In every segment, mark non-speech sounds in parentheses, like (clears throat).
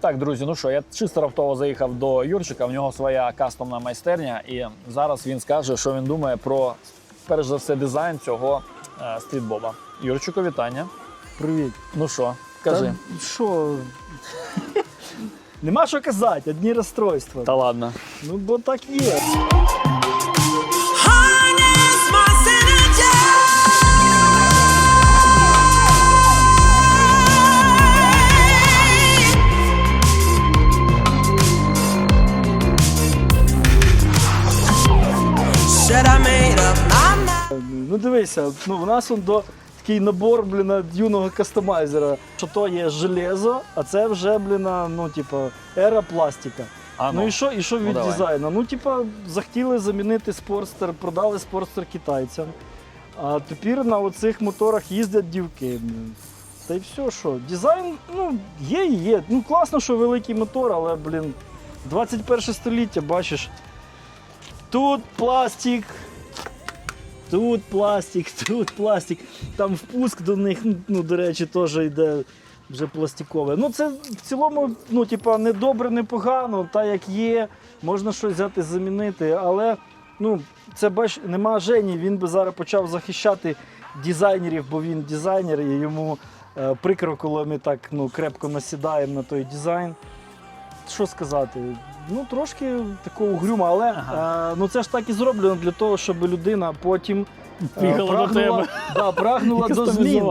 Так, друзі, ну що, я чисто раптово заїхав до Юрчика, в нього своя кастомна майстерня, і зараз він скаже, що він думає про, перш за все, дизайн цього е, стрітбоба. Юрчику, вітання. Привіт. Ну що, кажи. Та що? (laughs) Нема що казати, одні розстройства. Та ладно. Ну, бо так є. Ну дивися, ну у нас он до такий набор, блін, юного кастомайзера. Що то є железо, а це вже, блін, ну, типа, ера пластика. А, Ну і що, і що від давай. дизайну? Ну, типа, захотіли замінити спортстер, продали спортстер китайцям. А тепер на оцих моторах їздять дівки. блін. Та й все, що. Дизайн, ну, є і є. Ну, класно, що великий мотор, але, блін, 21 століття, бачиш. Тут пластик, тут пластик, тут пластик. Там впуск до них, ну, до речі, теж йде вже пластикове. Ну, це в цілому, ну, типа, не добре, не погано, та як є, можна щось взяти замінити, але ну, це бач, нема Жені, він би зараз почав захищати дизайнерів, бо він дизайнер, і йому е, прикро, коли ми так ну, крепко насідаємо на той дизайн. Що сказати? Ну, трошки такого грюма, але е, ну, це ж так і зроблено для того, щоб людина потім е, прагнула, до тебе. (laughs) Да, прагнула до змін.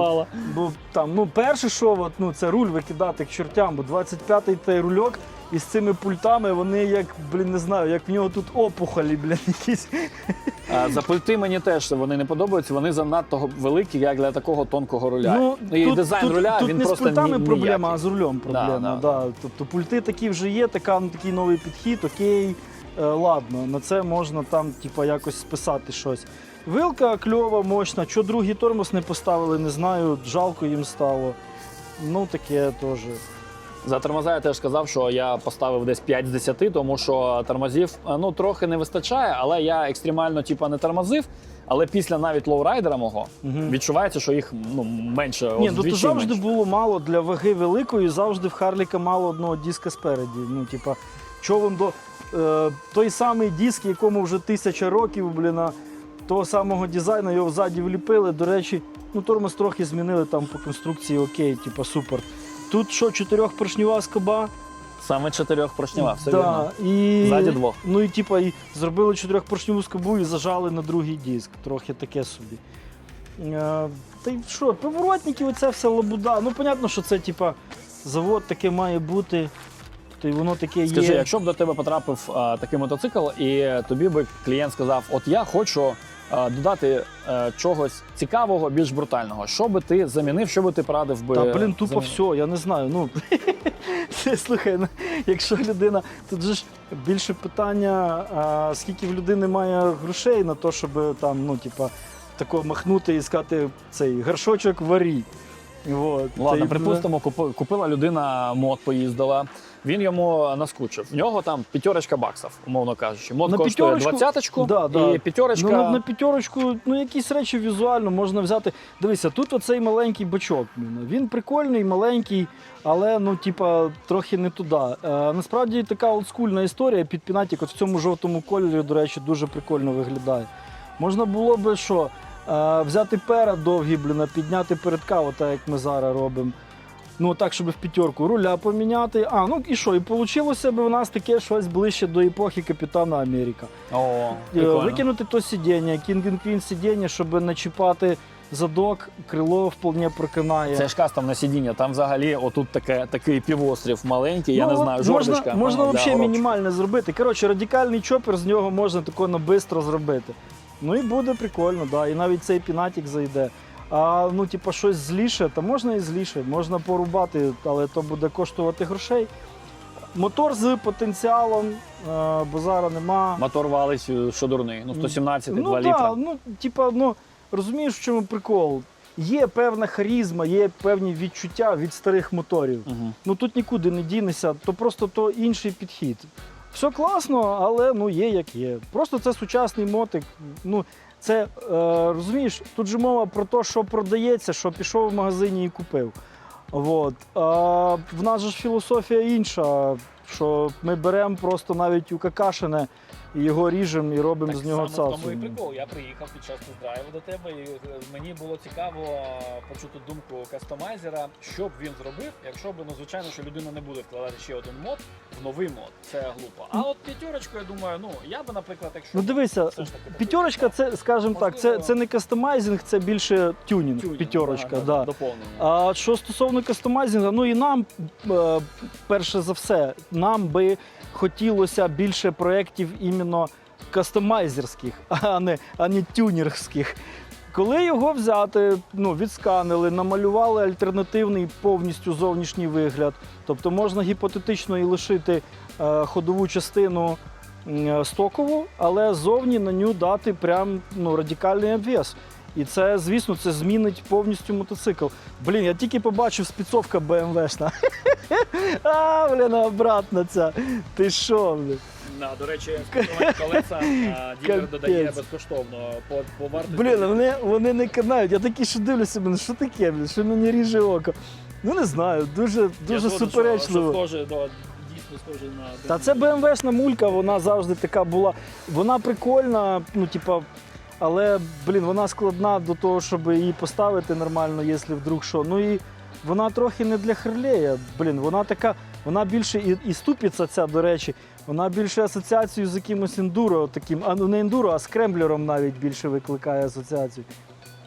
Бо там, ну, перше, що от, ну, це руль викидати к чортям, бо 25-й той рульок із цими пультами, вони як, блін, не знаю, як в нього тут опухолі, блін, якісь. А, за пульти мені теж вони не подобаються, вони занадто великі, як для такого тонкого руля. і дизайн тут, руля, тут він не просто з пультами ні- проблема, ніякий. а з рулем проблема. Да, Да, да. Тобто пульти такі вже є, така, ну, такий новий підхід, окей, е, ладно, на це можна там типа, якось списати щось. Вилка кльова, мощна. Що другий тормоз не поставили, не знаю, жалко їм стало. Ну, таке теж. За тормоза я теж сказав, що я поставив десь 5 з 10, тому що тормозів е, ну, трохи не вистачає, але я екстремально типа, не тормозив. Але після навіть лоурайдера мого відчувається, що їх ну, менше. Ні, ну то завжди менше. було мало для ваги великої, завжди в Харліка мало одного диска спереді. Ну, типа, човен до. Е, той самий диск, якому вже тисяча років, блін, а того самого дизайну його ззаді вліпили. До речі, ну тормоз трохи змінили там по конструкції, окей, типа супер. Тут що, чотирьохпоршнева скоба? Саме чотирьох поршнева, все Да, вірно. і, Ззаді двох. Ну і типа і зробили чотирьохпоршневу скобу і зажали на другий диск. Трохи таке собі. Е, та й що, поворотники, оце все лабуда. Ну, понятно, що це типа завод таке має бути. То й воно таке Скажи, є. якщо б до тебе потрапив а, такий мотоцикл, і тобі би клієнт сказав: От я хочу додати е, чогось цікавого, більш брутального. Що би ти замінив, що би ти порадив би? Та блін, тупо замінити? все, я не знаю. Ну (laughs) слухай, ну, якщо людина, тут же ж більше питання, а, скільки в людини має грошей на те, щоб там, ну, типа, тако махнути і сказати цей горшочок варі. Вот. Ладно, й, припустимо, купила людина мод, поїздила. Він йому наскучив. В нього там п'ятерочка баксів, умовно кажучи. Мод На коштує двадцяточку, Да, да. і п'ятерочка. Ну, на, на п'ятерочку, ну якісь речі візуально можна взяти. Дивися, тут оцей маленький бачок. Він прикольний, маленький, але ну, типа, трохи не туди. Е, насправді така олдскульна історія. Підпінатік от в цьому жовтому кольорі, до речі, дуже прикольно виглядає. Можна було би що? Е, взяти перед довгий, блін, підняти передка, отак як ми зараз робимо. Ну, так, щоб в п'ятерку руля поміняти. А, ну і що? І вийшло б у нас таке щось ближче до епохи Капітана Америка. О, Е, прикольно. Викинути то сидіння, кінг квін сидіння, щоб начіпати задок, крило вполне прокинає. Це ж кастомне сидіння. Там взагалі отут таке, такий півострів маленький, я Ну, не от знаю, можна, жордочка. можна ну, взагалі мінімально зробити. Коротше, радикальний чопер з нього можна тако на бистро зробити. Ну і буде прикольно, да. І навіть цей пінатік зайде. А ну, типа, щось зліше, то можна і зліше, можна порубати, але то буде коштувати грошей. Мотор з потенціалом, е, бо зараз нема. Мотор валить, е, що дурний. Ну, 117, 2 ну, літра. Да, ну, типа, ну, розумієш, в чому прикол? Є певна харізма, є певні відчуття від старих моторів. Угу. Ну тут нікуди не дінешся, то просто то інший підхід. Все класно, але ну є як є. Просто це сучасний мотик. Ну, це е, розумієш, тут же мова про те, що продається, що пішов в магазині і купив. От. А в нас же ж філософія інша, що ми беремо просто навіть укакашене і його ріжемо і робимо з нього саме в тому і цацу. прикол. Я приїхав під час тест-драйву до тебе, і е, мені було цікаво почути думку кастомайзера, що б він зробив, якщо б, ну звичайно, що людина не буде вкладати ще один мод в новий мод. Це глупо. А от п'ятерочку, я думаю, ну я би, наприклад, якщо Ну дивися, все ж таки п'ятерочка це, скажімо так, це, Можливо. це не кастомайзинг, це більше тюнінг. тюнінг, П'ятерочка, да, да. доповнення. А що стосовно кастомайзингу, ну і нам, е, перше за все, нам би хотілося більше проєктів іменно кастомайзерських, (laughs) а не, а не тюнерських. Коли його взяти, ну, відсканили, намалювали альтернативний повністю зовнішній вигляд, тобто можна гіпотетично і лишити е, ходову частину е, стокову, але зовні на ню дати прям ну, радикальний обвес. І це, звісно, це змінить повністю мотоцикл. Блін, я тільки побачив спецовка БМВшна. (laughs) А, блін, обратно ця. Ти що, блін? Да, до речі, спортивні колеса а, ділер додає безкоштовно по, по вартості. Блін, вони, вони не канають. Я такий, що дивлюся, блін, що таке, блін, що мені ріже око. Ну не знаю, дуже, Я дуже згоден, що- суперечливо. Що схоже, да, дійсно схоже на Та це БМВшна мулька, вона завжди така була. Вона прикольна, ну, типа, але, блін, вона складна до того, щоб її поставити нормально, якщо вдруг що. Ну і вона трохи не для Харлея. Блін, вона така, вона більше і, і ступіця ця, до речі, вона більше асоціацію з якимось ендуро, таким, а ну не ендуро, а з кремблером навіть більше викликає асоціацію.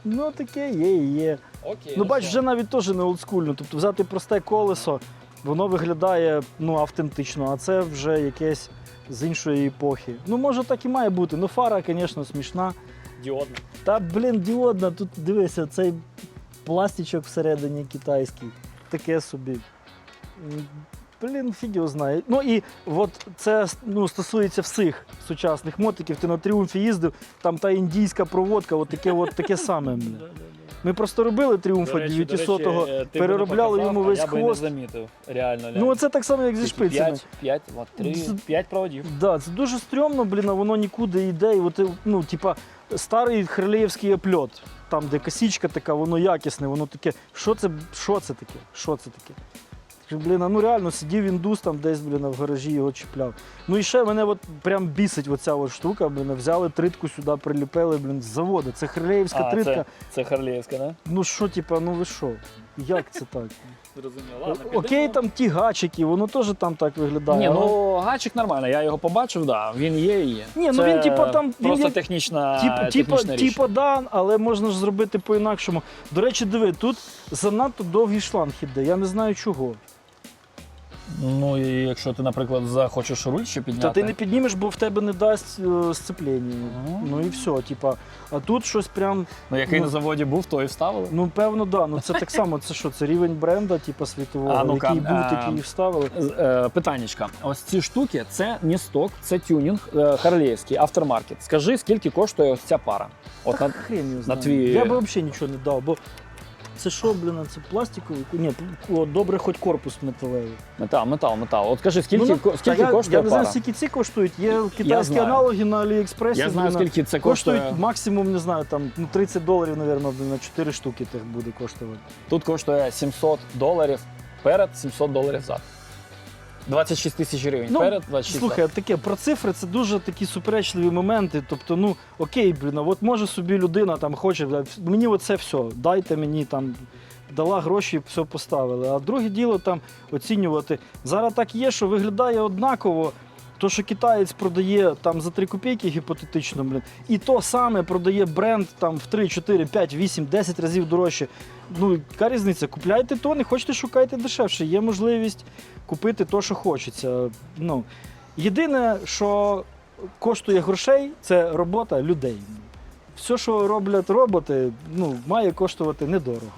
Ну, таке є і є. Окей, Ну, бач, вже навіть теж не олдскульно. Тобто взяти просте колесо, воно виглядає ну, автентично, а це вже якесь з іншої епохи. Ну, може, так і має бути. Ну, фара, звісно, смішна. Діодно. Та, блін, діодна, тут дивися, цей пластичок всередині китайський. Таке собі. Блін, фіг його знає. Ну і от це ну, стосується всіх сучасних мотиків. Ти на тріумфі їздив, там та індійська проводка, от таке, от таке саме. (laughs) Ми просто робили тріумфа 900-го, е, переробляли йому весь я би не замітив. Реально. Ну, це так само, як зі шпицями. 5, 5, 5 проводів. Да, це дуже стрьомно, блін, а воно нікуди йде. І от, ну, типа, старий хрилеївський опльот, там, де косічка така, воно якісне, воно таке. Що це, що це таке? Що це таке? Блін, а ну реально сидів індус там десь, блін, в гаражі його чіпляв. Ну і ще мене от прям бісить оця от штука, блін, взяли тритку сюди, приліпили, блін, з заводу. Це хрилеївська А, тритка. це, це Харлеївська, да? Ну що, типа, ну ви що? Як це так? Зрозуміло. Ладно, Окей, підемо. там ті гачики, воно теж там так виглядає. Ні, але- ну гачик нормально, я його побачив, да, він є і є. Ні, ну Це він, типа, там- він Просто є- технічна, Типа, типа, річ. типу, да, але можна ж зробити по-інакшому. До речі, диви, тут занадто довгий шланг іде, я не знаю чого. Ну і якщо ти, наприклад, захочеш руль ще підняти. Та ти не піднімеш, бо в тебе не дасть е, сцеплення. Ну і все, типа. А тут щось прям, Ну, який ну, на заводі був, то і вставили. ну певно, да. Ну це так само, це що, це рівень бренда, типу, світового, А, ну-ка, який був, а, такий і вставили. З- Е, питаннячка. Ось ці штуки це не сток, це тюнінг е, харлеївський, автормаркет. Скажи, скільки коштує ось ця пара? От на... хрен його знає. твій- Я би взагалі нічого не дав, бо це що, блін, це пластиковий? Ні, о, добре, хоч корпус металевий. метал, метал, метал. От скажи, скільки, Ну, ко- та скільки я, коштує Я не знаю, пара? скільки ці коштують. Є китайські знаю. аналоги на Аліекспресі. Я знаю, скільки це коштують максимум, не знаю, там ну, 30 доларів, мабуть, на 4 штуки тих буде коштувати. Тут коштує 700 доларів перед, 700 доларів зад. 26 тисяч гривень Ну, перед, 26 Слухай, таке про цифри це дуже такі суперечливі моменти. Тобто, ну окей, блін, а от може собі людина там хоче, бля, мені оце все, дайте мені там. Дала гроші, все поставили. А друге діло там оцінювати. Зараз так є, що виглядає однаково. То, що китаєць продає там за 3 копійки гіпотетично, блін, і то саме продає бренд там в 3, 4, 5, 8, 10 разів дорожче. Ну, яка різниця? Купляйте то, не хочете, шукайте дешевше. Є можливість купити то, що хочеться. Ну, єдине, що коштує грошей, це робота людей. Все, що роблять роботи, ну, має коштувати недорого.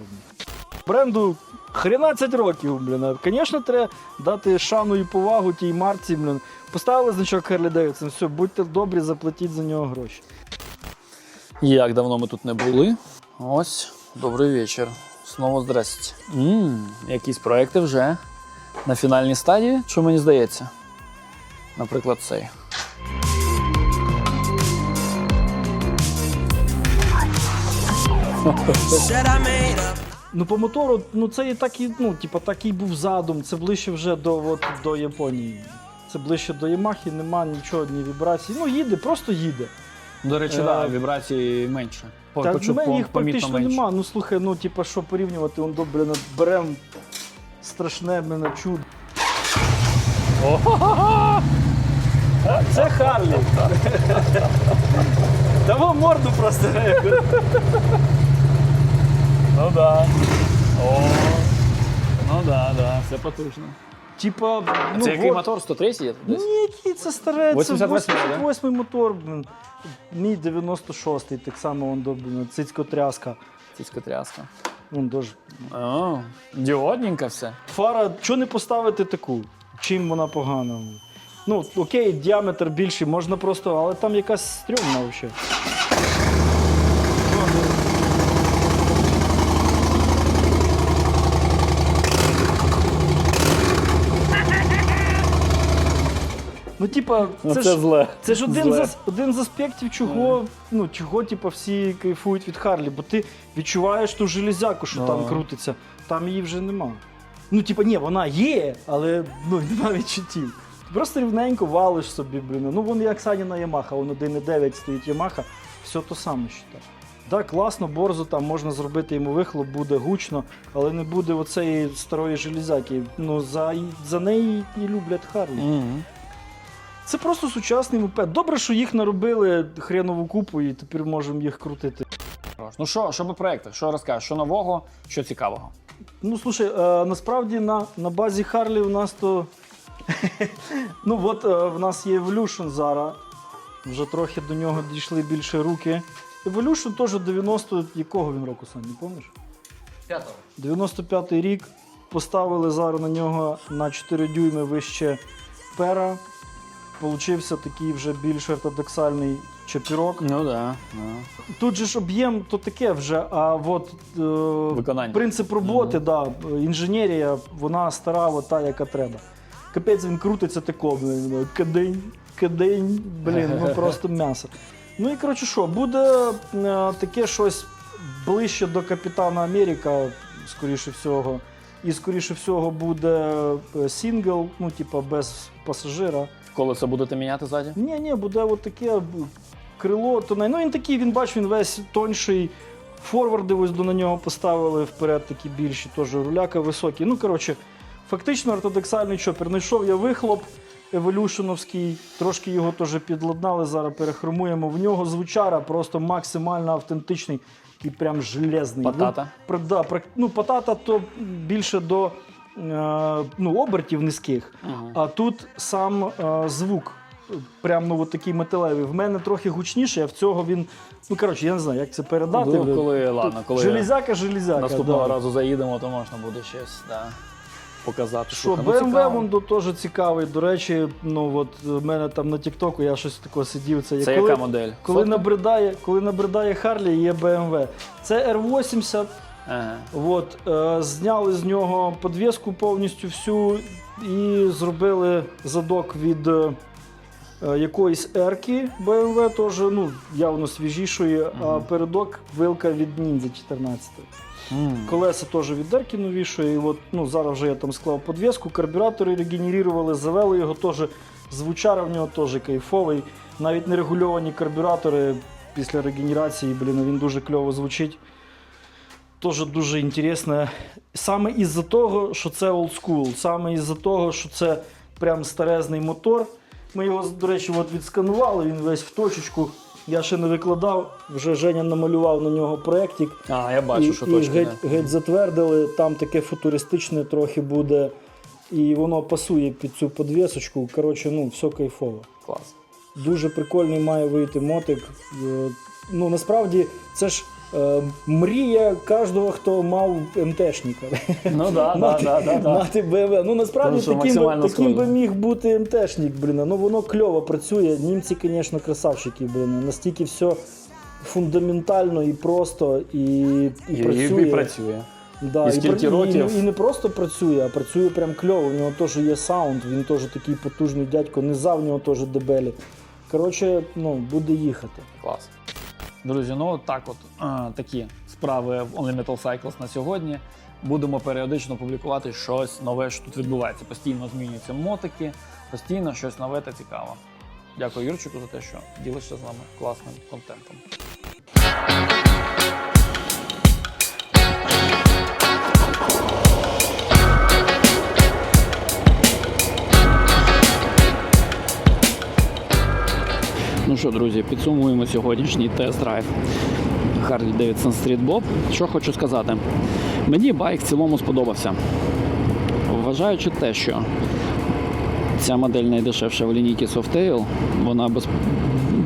Бренду 13 років, блін. Звісно, треба дати шану і повагу тій марці, блін. Поставили значок Harley Davidson, все, будьте добрі, заплатіть за нього гроші. Як давно ми тут не були. Ось, добрий вечір. Знову здрасте. м якісь проекти вже на фінальній стадії, що мені здається. Наприклад, цей. Ну, по мотору, ну це і так і, ну, типа, такий був задум. Це ближче вже до, от, до Японії. Це ближче до Ямахи, нема нічого, ні вібрацій. Ну, їде, просто їде. До речі, Е, да, вібрації менше. По- Та почу- в мене по- їх помітно практично менше. нема. Ну слухай, ну типа, що порівнювати, он добре беремо страшне мене чудо. Це Харлі. Дамо морду просто. Ну да. О. Ну да, да, все потужно. Типа, ну, це який вот. мотор? 103 є десь? Ні, який це старе, це 88-й, да? 88 мотор, блін. Мій 96-й, так само он блін, цицько-тряска. Цицькотряска. Вон дуже. О, діодненько все. Фара, чого не поставити таку? Чим вона погана? Ну, окей, діаметр більший, можна просто, але там якась стрьомна взагалі. Ну, типа, це, ж, зле. це ж один зле. з, один з аспектів, чого, ну, чого типа, всі кайфують від Харлі, бо ти відчуваєш ту железяку, що там крутиться, там її вже нема. Ну, типа, ні, вона є, але ну, (laughs) нема відчуттів. Ти просто рівненько валиш собі, блін. Ну, вон як Саніна Ямаха, вон 1.9 стоїть Ямаха, все то саме считай. Так, класно, борзо там можна зробити йому вихлоп, буде гучно, але не буде оцеї старої железяки. Ну, за, за неї і люблять Харлі. Мгм. Це просто сучасний мопед. Добре, що їх наробили хренову купу, і тепер можемо їх крутити. Ну що, що по проектах? Що розкажеш? Що нового, що цікавого? Ну слушай, е, насправді на, на базі Харлі у нас то. (laughs) ну от е, в нас є Evolution зараз. Вже трохи до нього дійшли більше руки. Evolution теж 90 якого він року сам, не? П'ятого. 95-й рік. Поставили зараз на нього на 4 дюйми вище пера. Получився такий вже більш ортодоксальний чепірок. Ну да. Тут же ж об'єм то таке вже, а от е, Виконання. принцип роботи, да, інженерія, вона стара, от та, яка треба. Капець він крутиться тако, кадень, кадень, блін, ну (laughs) просто м'ясо. Ну і коротше що, буде е, таке щось ближче до Капітана Америка, скоріше всього. І скоріше всього буде е, сінгл, ну, типа без пасажира. Колесо будете міняти ззаді? Ні, ні, буде от таке крило тонне. Ну він такий, він бач, він весь тонший. Форварди ось до на нього поставили вперед, такі більші, теж руляка високі. Ну, коротше, фактично ортодоксальний чопер. Знайшов я вихлоп еволюшеновський, трошки його теж підладнали, зараз перехромуємо. В нього звучара просто максимально автентичний, такий прям железний. Патата? Ну, да, ну, патата то більше до е, ну, обертів низьких. Ага. А тут сам е, звук, е, прям ну, от такий металевий. В мене трохи гучніше, а в цього він. Ну, коротше, я не знаю, як це передати. Ну, коли, ладно, коли Железяка, железяка. наступного да. разу заїдемо, то можна буде щось да, показати. Що, ну, BMW цікаво. теж цікавий. До речі, ну от в мене там на Тіктоку я щось таке сидів. Це, Це коли, яка модель? коли набридає, коли набридає Харлі, є BMW. Це R80. Ага. От, е, зняли з нього подвіску повністю всю і зробили задок від е, якоїсь ерки BMW, теж ну, явно свіжішої, а передок вилка від Ninja 14. М. Колеса теж від ерки новішої. І от, ну, зараз вже я там склав подвіску, карбюратори регенерували, завели його теж. Звучара в нього теж кайфовий. Навіть нерегульовані карбюратори після регенерації, блін, він дуже кльово звучить. Теж дуже інтересно. Саме із-за того, що це олдскул, саме із-за того, що це прям старезний мотор. Ми його, до речі, от відсканували, він весь в точечку. Я ще не викладав, вже Женя намалював на нього проєктик. А, я бачу, і, що і геть, геть затвердили, там таке футуристичне трохи буде. І воно пасує під цю подвісочку. Коротше, ну, все кайфово. Клас. Дуже прикольний має вийти мотик. Е, Ну, насправді, це ж мрія кожного, хто мав МТшника. Ну да, да, Мати- да, да, да. Мати БМВ. Ну насправді Тому що таким, би, максимально таким би схоже. міг бути МТшник, блін. Ну воно кльово працює. Німці, звісно, красавчики, блін. Настільки все фундаментально і просто, і, і, І, працює. і працює. Да, І і, скільки пр- років? І, і не просто працює, а працює прям кльово. У нього теж є саунд, він теж такий потужний дядько, низа в нього теж дебелі. Коротше, ну, буде їхати. Клас. Друзі, ну так от е, такі справи в Only Metal Cycles на сьогодні. Будемо періодично публікувати щось нове, що тут відбувається. Постійно змінюються мотики, постійно щось нове та цікаве. Дякую Юрчику за те, що ділишся з нами класним контентом. Ну що, друзі, підсумуємо сьогоднішній тест-драйв Harley Davidson Street Bob. Що хочу сказати. Мені байк в цілому сподобався. Вважаючи те, що ця модель найдешевша в лінійці Softail, вона без,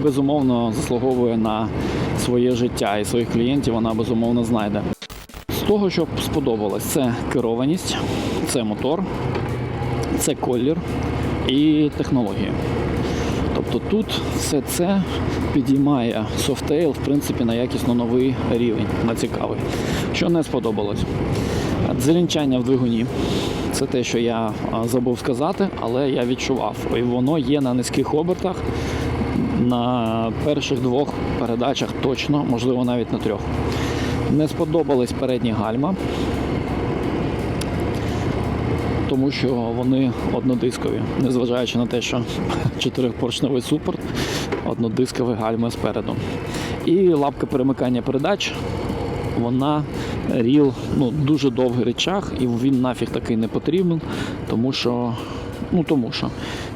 безумовно заслуговує на своє життя і своїх клієнтів вона безумовно знайде. З того, що сподобалось, це керованість, це мотор, це колір і технології. Тобто тут все це підіймає Softail, в принципі, на якісно новий рівень, на цікавий. Що не сподобалось? Дзеленчання в двигуні. Це те, що я забув сказати, але я відчував. І воно є на низьких обертах. На перших двох передачах точно, можливо, навіть на трьох. Не сподобались передні гальма, тому що вони однодискові, незважаючи на те, що (laughs) чотирипоршневий супорт, однодискові гальма спереду. І лапка перемикання передач. Вона ріл, ну дуже довгий речах, і він нафіг такий не потрібен, тому що. Ну тому що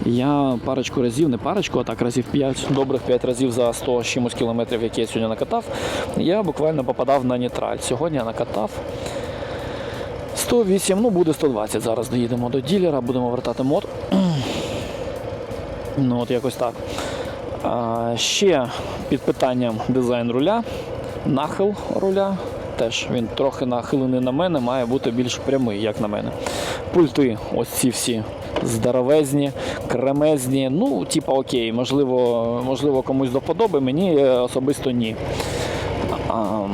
я парочку разів, не парочку, а так разів 5, добрих 5 разів за 100 чимось кілометрів, які я сьогодні накатав, я буквально попадав на нейтраль. Сьогодні я накатав 108, ну буде 120. Зараз доїдемо до ділера, будемо вертати мод. (clears throat) Ну от якось так. А, ще під питанням дизайн руля, нахил руля. Теж він трохи нахилений на мене, має бути більш прямий, як на мене. Пульти, ось ці всі здоровезні, кремезні. Ну, типа окей, можливо, можливо комусь до вподоби, мені е, особисто ні. А,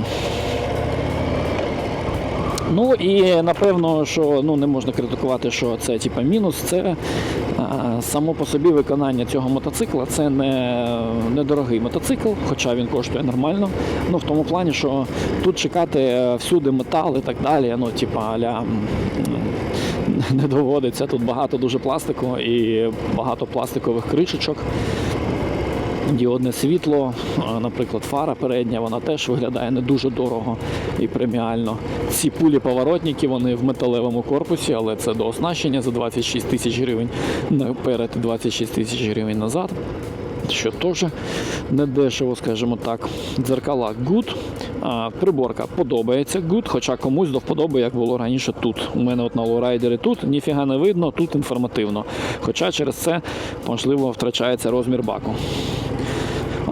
Ну і напевно, що ну не можна критикувати, що це типа мінус. Це а, само по собі виконання цього мотоцикла. Це не недорогий мотоцикл, хоча він коштує нормально. Ну в тому плані, що тут чекати е, всюди метал і так далі. Ну, типа аля не доводиться. Тут багато дуже пластику і багато пластикових кришечок. Діодне світло, наприклад, фара передня, вона теж виглядає не дуже дорого і преміально. Ці пулі поворотники, вони в металевому корпусі, але це до оснащення за 26 тисяч гривень наперед і 26 тисяч гривень назад. Що теж не дешево, скажімо так. Дзеркала good, а, приборка подобається good, хоча комусь до вподоби, як було раніше тут. У мене от на лоурайдері тут ніфіга не видно, тут інформативно. Хоча через це, можливо, втрачається розмір баку.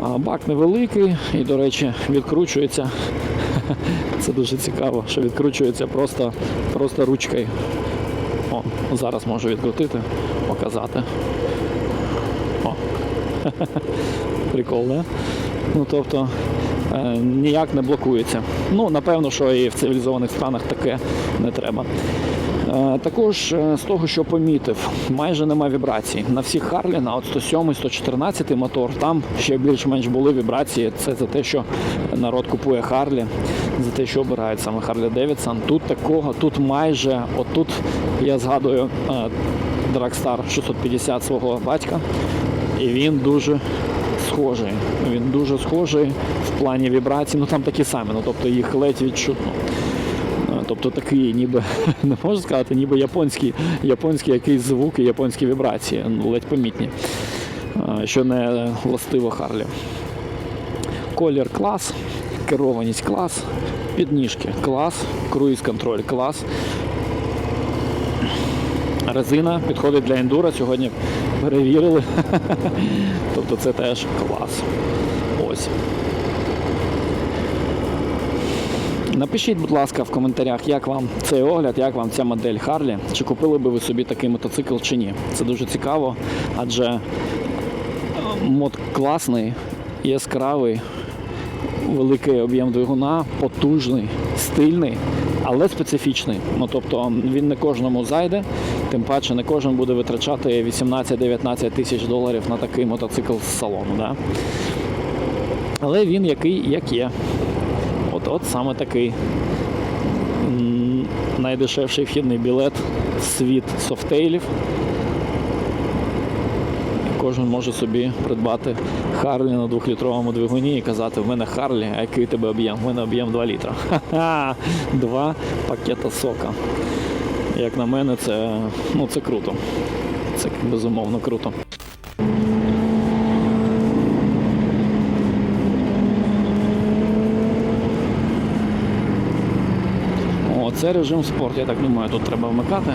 Бак невеликий і, до речі, відкручується. (laughs) Це дуже цікаво, що відкручується просто, просто ручкою. О, зараз можу відкрутити, показати. О. (laughs) Прикол, да? Ну, тобто е, ніяк не блокується. Ну, напевно, що і в цивілізованих странах таке не треба. Е, Також е, з того, що помітив, майже нема вібрацій. На всіх Харлі, на от 107 114 мотор, там ще більш-менш були вібрації. Це за те, що народ купує Харлі, за те, що обирають саме Харлі Девідсон. Тут такого, тут майже, отут я згадую е, Dragstar 650 свого батька, і він дуже схожий. Він дуже схожий в плані вібрацій. Ну там такі самі, ну тобто їх ледь відчутно. Тобто такий, ніби (laughs) не можу сказати, ніби японський, якийсь звук і японські вібрації, ну, ледь помітні, що не властиво Харлі. Колір клас, керованість клас, підніжки клас, круїз-контроль клас. Резина підходить для ендура. Сьогодні перевірили. (laughs) Тобто це теж клас. Ось. Напишіть, будь ласка, в коментарях, як вам цей огляд, як вам ця модель Харлі, чи купили би ви собі такий мотоцикл чи ні. Це дуже цікаво, адже мод класний, яскравий, великий об'єм двигуна, потужний, стильний, але специфічний. Ну тобто він не кожному зайде, тим паче не кожен буде витрачати 18-19 тисяч доларів на такий мотоцикл з салону. Да? Але він який як є. От, саме такий. Найдешевший вхідний білет світ софтейлів. Кожен може собі придбати Харлі на двохлітровому двигуні і казати, в мене Харлі, а який тебе об'єм? В мене об'єм 2 літра. Ха-ха! Два пакета сока. Як на мене, це, ну, це круто. Це безумовно круто. О, це режим спорт, я так думаю, тут треба вмикати.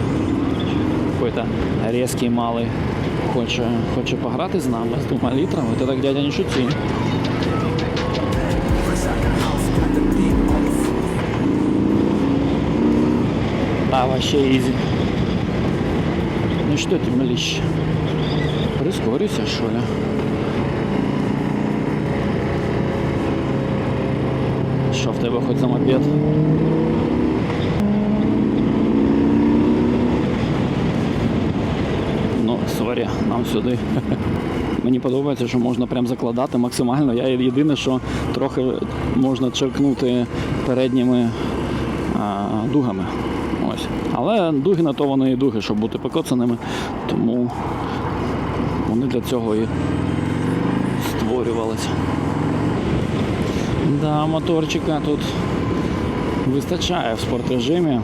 Какой-то різкий малий хоче, хоче пограти з нами з двома літрами. Ти так дядя не шуті. А, вообще изи. Ну что ты, малищ? Прискорюйся, что ли? Що в тебе хоч за мопед? Ну, нам сюди. (laughs) Мені подобається, що можна прям закладати максимально. Я єдине, що трохи можна черкнути передніми а, дугами. Ось. Але дуги на то вони і дуги, щоб бути покоцаними. Тому вони для цього і створювалися. Да, моторчика тут вистачає в спортрежимі.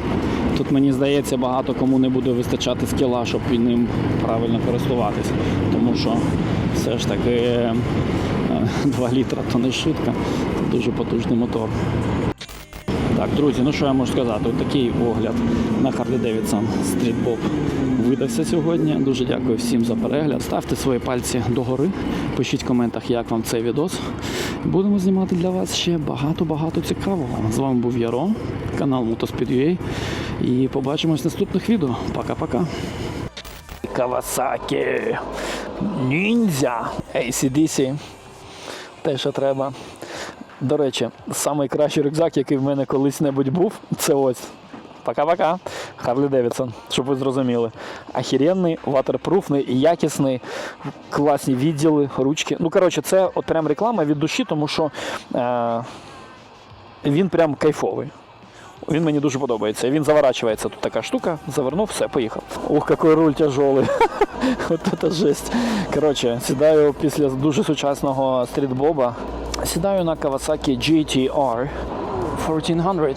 Тут мені здається, багато кому не буде вистачати скіла, щоб ним правильно користуватися. Тому що все ж таки е, (laughs) 2 літра то не шутка, це дуже потужний мотор. Так, друзі, ну що я можу сказати? От такий огляд на Harley Davidson Bob видався сьогодні. Дуже дякую всім за перегляд. Ставте свої пальці догори, пишіть в коментах, як вам цей відос. Будемо знімати для вас ще багато-багато цікавого. З вами був Яро, канал Motospid.ua і побачимось в наступних відео. Пока-пока. Кавасакі. Ніндзя. ACDC. Те, що треба. До речі, найкращий рюкзак, який в мене колись-небудь був, (laughs) це ось. Пока-пока. Харлі Девідсон, щоб ви зрозуміли. Ахіренний, ватерпруфний, якісний, класні відділи, ручки. Ну, коротше, це от прям реклама від душі, тому що е- він прям кайфовий. Він мені дуже подобається. Він заворачується. Тут така штука, завернув, все, поїхав. Ух, який руль тяжелий. (laughs) От це жесть. Коротше, сідаю після дуже сучасного стрітбоба. Сідаю на Kawasaki GTR 1400.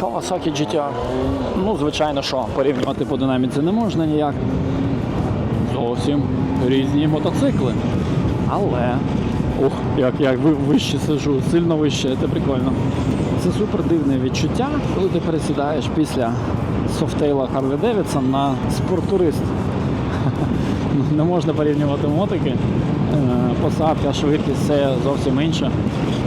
Kawasaki GTR. Ну, звичайно, що порівнювати по динаміці не можна ніяк. Зовсім різні мотоцикли. Але. Ух, як я ви- вище сижу, сильно вище, це прикольно. Це супер дивне відчуття, коли ти пересідаєш після софтейла Harley Davidson на спорттурист. (laughs) Не можна порівнювати мотики. Е, Посадка, швидкість це зовсім інше.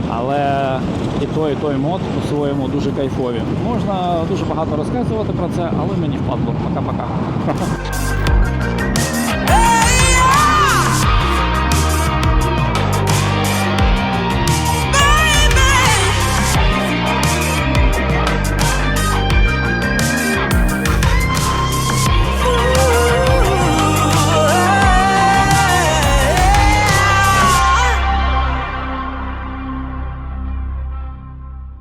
Але і той, і той мод по-своєму дуже кайфові. Можна дуже багато розказувати про це, але мені впадло. Пока-пока.